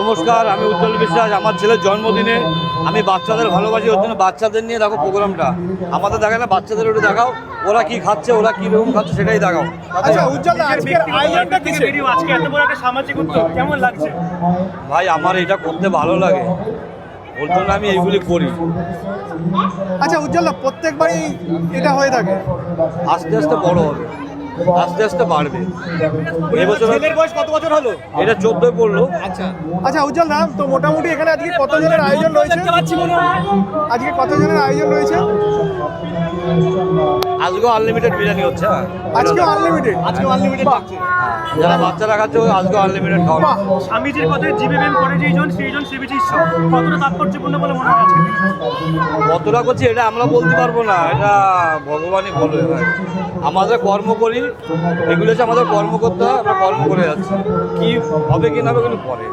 নমস্কার আমি উজ্জ্বল বিশ্বাস আমার ছেলের জন্মদিনে আমি বাচ্চাদের ভালোবাসি ওর জন্য বাচ্চাদের নিয়ে দেখো প্রোগ্রামটা। আমাদের দেখে না বাচ্চাদের একটু দেখাও ওরা কি খাচ্ছে ওরা কি রকম খাচ্ছে সেটাই দেখাও। আচ্ছা উজ্জ্বল দা, আজকের আয়োজনটা কিসের? ভিডিও আজকে এত বড় একটা সামাজিক উদ্যোগ কেমন লাগছে? ভাই আমার এটা করতে ভালো লাগে। ওর জন্য আমি এইগুলি করি। আচ্ছা উজ্জ্বল প্রত্যেকবারই এটা হয়ে থাকে। আস্তে আস্তে বড় হবে। আস্তে আস্তে বাড়বে। এবছর ছেলের বয়স কত বছর হলো? এটা চোদ্দোয় পড়ল। আচ্ছা। উজ্জ্বল দাম তো মোটামুটি এখানে আজকে কতজনের আয়োজন রয়েছে? আজকে কতজনের আয়োজন রয়েছে? আজকেও আনলিমিটেড বিরিয়ানি হচ্ছে হ্যাঁ। আজকে আনলিমিটেড আজকে আনলিমিটেড যারা বাচ্চারা খাচ্ছে ওই আজকেও আনলিমিটেড খাওয়া স্বামীজির কথায় জীবে প্রেম করে যেইজন সেইজন সেবিছে ঈশ্বর কতটা তাৎপর্যপূর্ণ বলে মনে হয় আজকে? কতটা করছি এটা আমরা বলতে পারব না এটা ভগবানই বলবে ভাই। আমাদের কর্ম করি এগুলো হচ্ছে আমাদের কর্ম করতে হয় আমরা কর্ম করে যাচ্ছি। কি হবে কি না হবে কিন্তু পরে।